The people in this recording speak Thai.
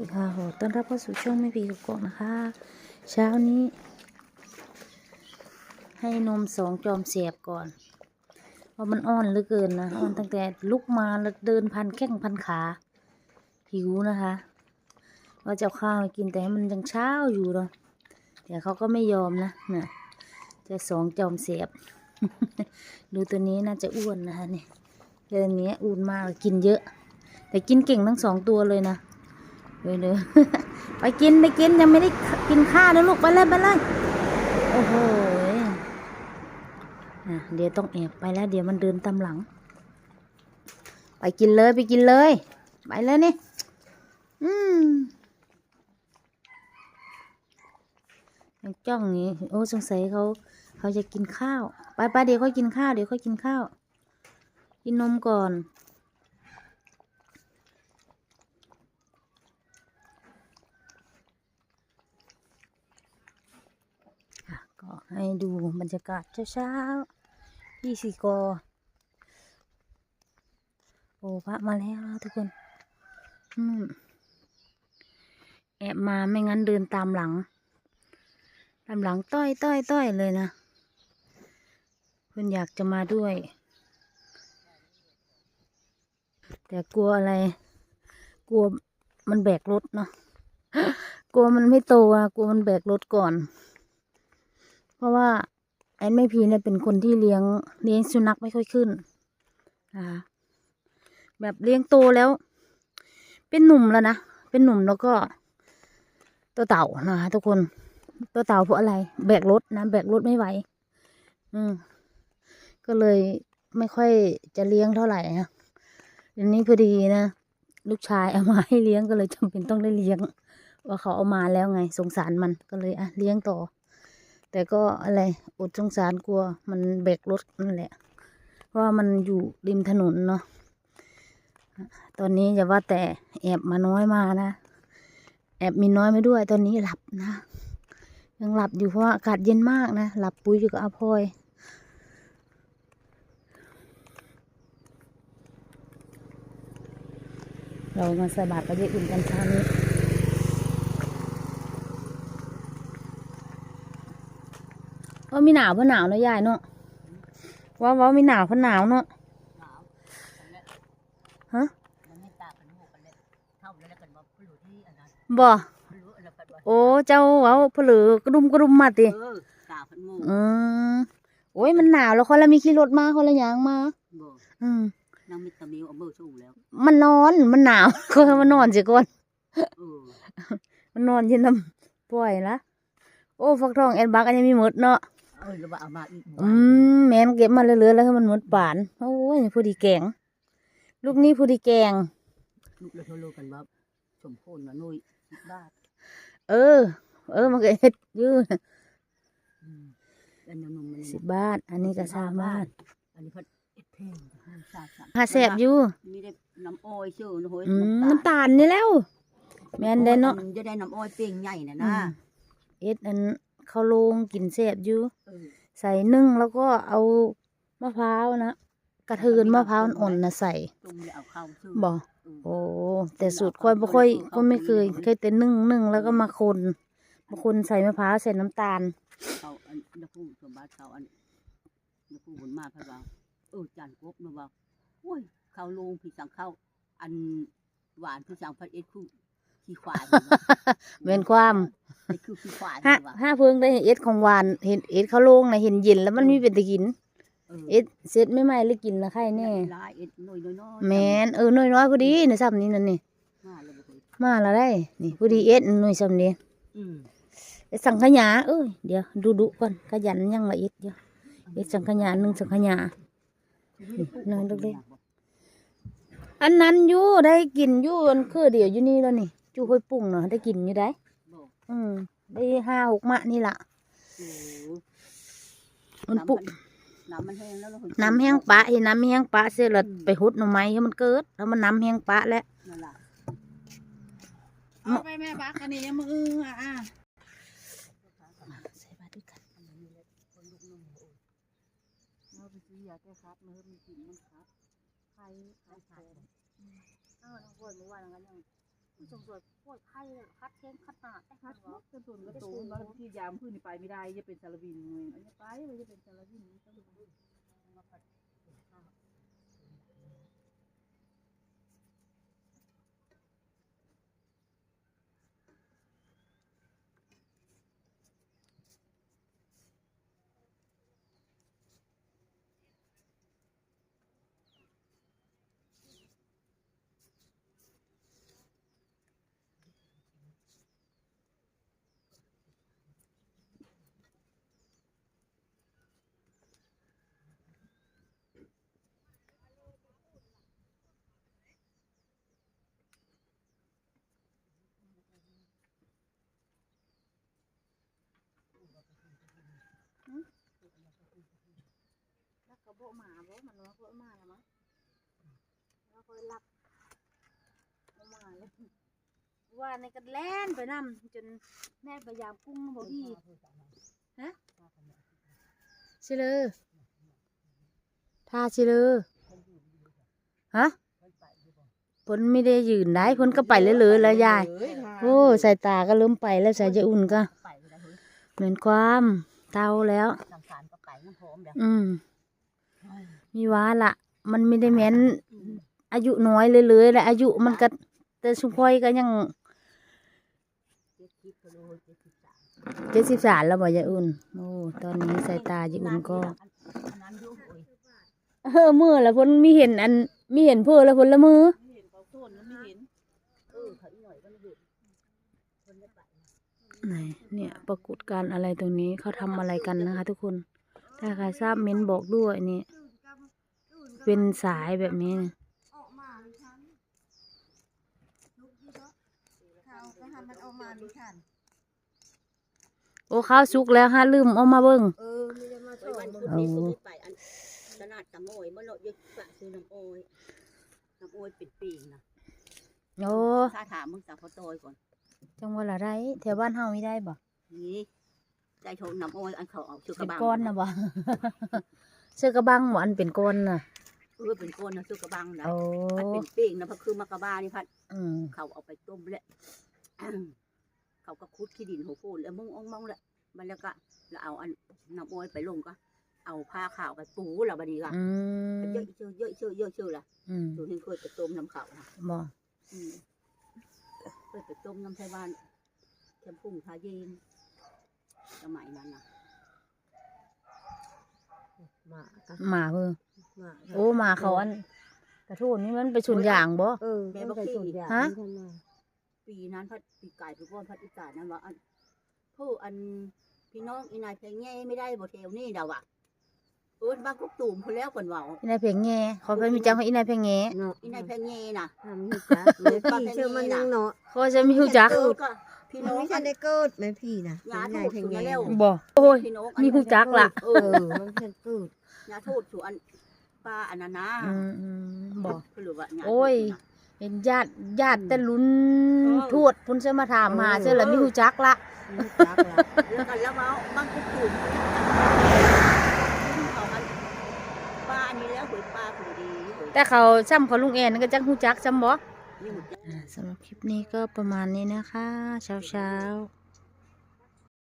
ดีค่ะขอต้อนรับเข้าสู่ช่องแม่พีกับกอกนะคะ เช้านี้ ให้นมสองจอมเสียบก่อน เพราะมันอ่อนเหลือเกินนะอ่อนตั้งแต่ลุกมาแล้วเดินพันแข้งพันขาหิวนะคะว่าจะข้าวมากินแต่ให้มันยังเช้าอยู่เนาะแต่เขาก็ไม่ยอมนะน่ะจะสองจอมเสียบ ดูตัวนี้น่าจะอ้วนนะคะเนี่ยเดือนนี้อ้วนมากกินเยอะ แต่กินเก่งทั้งสองตัวเลยนะ เดี๋ยวเดี๋ยไปกินไปกินยังไม่ได้กินข้าวนะลูกไปเลยไปเลยโอ้โหเดี๋ยวต้องแอบไปแล้ว เดี๋ยวมันเดินตามหลัง ไปกินเลยไปกินเลย ไปเลยนี่ อืมยังจ้องอย่างนี้โอ้สงสัยเขาเขาจะกินข้าว ไปไปเดี๋ยวค่อยกินข้าวเดี๋ยวค่อยกินข้าว กินนมก่อน ค่ะก็ ให้ดูบรรยากาศเช้าๆที่สีกอโอ้พระมาแล้วทุกคนอืมแอบมาไม่งั้นเดินตามหลัง ตามหลังต้อยต้อยต้อยเลยนะเพื่อนอยากจะมาด้วย แต่กลัวอะไร กลัวมันแบกรถเนาะกลัวมันไม่โตอะกลัวมันแบกรถก่อน เพราะว่าแอนไม่พีเนี่ยเป็นคนที่เลี้ยงเลี้ยงสุนัขไม่ค่อยขึ้นนะคะแบบเลี้ยงโตแล้ว เป็นหนุ่มแล้วนะ เป็นหนุ่มแล้วก็ตัวเต่านะคะทุกคน ตัวเต่าเพราะอะไร แบกรถนะ แบกรถไม่ไหว อืม ก็เลยไม่ค่อยจะเลี้ยงเท่าไหร่นะเดี๋ยวนี้พอดีนะ ลูกชายเอามาให้เลี้ยงก็เลยจำเป็นต้องได้เลี้ยง ว่าเขาเอามาแล้วไง สงสารมันก็เลยอะเลี้ยงต่อ แต่ก็อะไรอดสงสารกลัว มันแบกรถนั่นแหละ เพราะว่ามันอยู่ริมถนนเนาะตอนนี้อย่าว่าแต่แอบมาน้อยมานะแอบมีน้อยไม่ด้วย ตอนนี้หลับนะ ยังหลับอยู่เพราะอากาศเย็นมากนะ หลับปุ้ยอยู่กับอาพลอยเรามาสบาตรประเยอุ่นกันเช้านี้ ว่ามีหนาวเพราะหนาวเนอะยายเนาะว่าว่ามีหนาวเพราะหนาวเนาะฮะมันไม่ตากันหมูกันเลยเท่าแล้วกันว่าผู้หลุที่อันนั้นบ่ผู้หลุอะไรกันว่าโอ้เจ้าเว้าเพลือกระดุมกระดุมมาติเออตาพันหมูอืมโอ้ยมันหนาวแล้วคนละมีขี่รถมาคนละหยางมาบ่อืมนางมิตรมิวเอามือสู้แล้วมันนอนมันหนาวก็ให้มันนอนสิก่อนเออมันนอนอยินน้ำปล่อยละโอ้ฟักทองแอนบักอันนี้มีหมดเนาะ เออแล้วว่าเอามาอีกอืมแม่นเก็บมาเรื่อยๆแล้วให้มันหมดป่าน โอ้ยผู้ดีแกง ลูกนี้ผู้ดีแกง ลูกเลยโทรกันว่าสมโพนว่านุ้ยบ้าเออ เออ มันก็เฮ็ดอยืดอืมอันนั้นนมมันสิบบาท อันนี้ก็สามบาทอันนี้เพัดเอ็ดเพลงน้ำชาสามหาแสบอยู่มีได้น้ำอ้อยชื่อนะเฮ้ยอืมน้ำตาลนี่แล้ว แม่นได้เนาะ จะได้น้ำอ้อยเป้งใหญ่น่ะอืนะมเอ็ดอันเขาลงกินแสบอยู่เออใส่นึ่งแล้วก็เอามะพร้าวนะกระเทือนมะพร้าวอ่อนนะใส่ตรงนี้เอาเข้าชื่อบ่เออโอ้แต่สูตรค่อยบ่ค่อยก็ไม่เคยเคยแต่นึ่งนึ่งแล้วก็มาคนมาคนใส่มะพร้าวใส่น้ำตาลเขาอันนักผู้สมบัติเขาอันนักผู้บนมาเพราะว่าเออจานกบนะว่าโอ้ยเขาลงพี่สังเข้าอันหวานพี่สังพัดเอ็ดคือขี้ควายเว้นความ เอ็ดคือขี้ควายห้าว่าห้าเพิ่งได้เอ็ดของหวานเห็นเอ็ดเขาลงนะเห็นเย็นแล้วมันมีเป็นตะกิน เออเอ็ดเสร็จไม่ไหมเลยกินละไข่แน่ลายเอ็ดน้อยน้อยน้อยแมนเออน้อยน้อยๆพอดีในซ้ำนี้นั่นนี่มาแล้วบ่เคยมาและได้ นี่พอดีเอ็ดหน่วยซ้ำนี้อืมเอ็ดสังขยาเอ้ยเดี๋ยวดูดูก่อนขยันยังละเอ็ดเดี๋ยวเอ็ดสังขยาหนึ่งสังขยานั่งดูดิอันนั้นอยู่ได้กินอยู่อันคือเดี๋ยวอยู่นี่แล้วนี่จูค่อยปรุงเนาะได้กินอยู่ได้บ อกอืมได้ห้าหกมะนี่ล่ะโอ้มันปุน้ำมันแห้งแล้วเราน้ำแห้งปะเห็นน้ำแห้งปะเสร็จแล้วไปหุดหน่อไม้ให้มันเกิด แล้วมันน้ำแห้งปะแล้วนั่นล่ะเอาไปแม่บักอันนี้ยังมืออื้ออะอะใส่บาตรด้วยกันเราไปซื้อยาแก้คัดมาเพิ่มกินมันคัดใครใครใครอ้าวน้องพลเมื่อวานนั้นยังผู้ สงสวยปวดไข้เลยคัดเท้งคัดหนาแต่คัคัดดเหรอต้นทุนก็ตูนบางทียามพื้นไปไม่ได้จะเป็นซาลาวินเลยอันนี้ไปมันจะเป็นซาลาวินนี่ก็ดู โบหมาบ่มันว่าเพื่อมาแล้วมั้งแล้วก็รักเอามาเลยว่าในกันแล่นไปนํจนแม่พยายามกุ้งบ่อีฮะชิเลอท่าชิเลอฮะผลไม่ได้ยืนได้ผลก็ไปเลยเลยๆแล้วยาย โอ้สายตาก็เริ่มไปแล้วสายจะอุ่นก็ไปเลยนะเฮ้ยเหมือนความเตาแล้วน้ำสารก็ไปน้ำพร้อมเดี๋ยวอื มมีว้าละมันไม่ได้แม้น อายุน้อยเลยเลยและอายุมันก็แต่ชุมพอยก็ยังเจ็ดสิบกิโลเจ็ดสิบสามเจ็ดสิบสามแล้วบ่ยายอุ่นโอ้ตอนนี้สายตายายอุ่นก็อันนั้นอยุ่งโอ้ยเออมือละพ้นมีเห็นอันมีเห็นเพื่อละพ้นละมือไม่เห็นเขาต้นแล้วไม่เห็นเออเขาอีกหน่อยก็ไม่เห็นคนได้ไปไหนเนี่ยปรากฏการณ์อะไรตรงนี้เขาทำอะไรกันนะคะทุกคน ถ้าใครทราบเม้นบอกด้วยนี่ เป็นสายแบบนี้นะออกมาดิฉันลุกดีเนาะเขาก็ทำมันออกมาดิฉันโอ้ข้าวสุกแล้วฮะลืมเอามาเบิ่งเออไม่ได้มาไปส่งวันมันพุธนี้ผมไปอันตลาดตะโมยเมื่อเรายึดฝากซื้อน้ำโอยน้ำโอยเป็นปีนะโอ้ถ้าถามมึงสาวพอโตยก่อนจังหวัดอะไรแถวบ้านเฮาไม่ได้บ่นี่ใจโทนน้ำโอยอันเขาเอาชื่อกเป็ระนบังก้อนนะบ่เสื้อกระบังหมอันเป็นก้อนน่ะ เออเป็นก้อนนะชื่อกระบังนะโอ้มันเป็นปีกนะเพราะคือมากระบานี่พัดอืมเขาเอาไปต้มแล้วเขาก็คุดขี้ดินหัวโพนแล้วมึงอ่องมองแล้วมันแล้วก็แล้วเอาอันน้ำโอยไปลงก็ เอาผ้าขาวไปปูแล้วบัดนี้ก็อืมเยอะเชื่อเยอะเชื่อเยอะเชื่อละอืมตัวนี้เคยไปต้มน้ำเขานะบ่อืมเคยไปต้มน้ำไทยบ้านแคมพุ่งทาเย็นสมัยนั้นนะหมาก็หมาเพิ่งห มาโอ้หมาเขาอันกระโทษนี่มันไปชนอย่างบ่ เออมันไปสุดอย่างฮะทำไมปีนั้นพัดปีไก่ปีก้อนพัดอีกานั้นว่าอันผู้อันพี่น้องอีนายเพลงแง่ไม่ได้บ่เทวนี่เดาว่ะเออบ้านกุกตูมคนแล้วคนเว่าอีนายเพียงแง่ขอไปมีจังของอีนายเพียงแง่เนาะอีนายเพลงแง่น่ะ ทำให้จักแม่พี่เชื่อมันยังเนาะเขาจะมีฮู้จักเออก็พี่มันน้องไม่ใช่ได้เกิดแม่พี่นะยาเป็นถูไงกเพลงสุดไงแล้วบ่ โอ้ย พี่น้องมีฮู้จักล่ะ เอเอออมันเป็นเกิดยาโทษสู่อัน ป้าอันนั้นนะอืมอืมบ่หรือว่าญาติโอ้ยน่ะเป็นญาติญาติแต่ลุ้นเออทวดพุ่นเสมาถามหาเสื้อแล้วมีฮู้จักละมันจักละแล้วกันแล้วเมาบ้านกุกตูมเอาอันป้าอันนี้แล้วหวยป้าคนดีหวยแต่เขาซ้ำเขาลุงแอนก็จังฮู้จักซ้ำบ่ นี่หมดอ่าสำหรับคลิปนี้ก็ประมาณนี้นะคะ เช้าๆ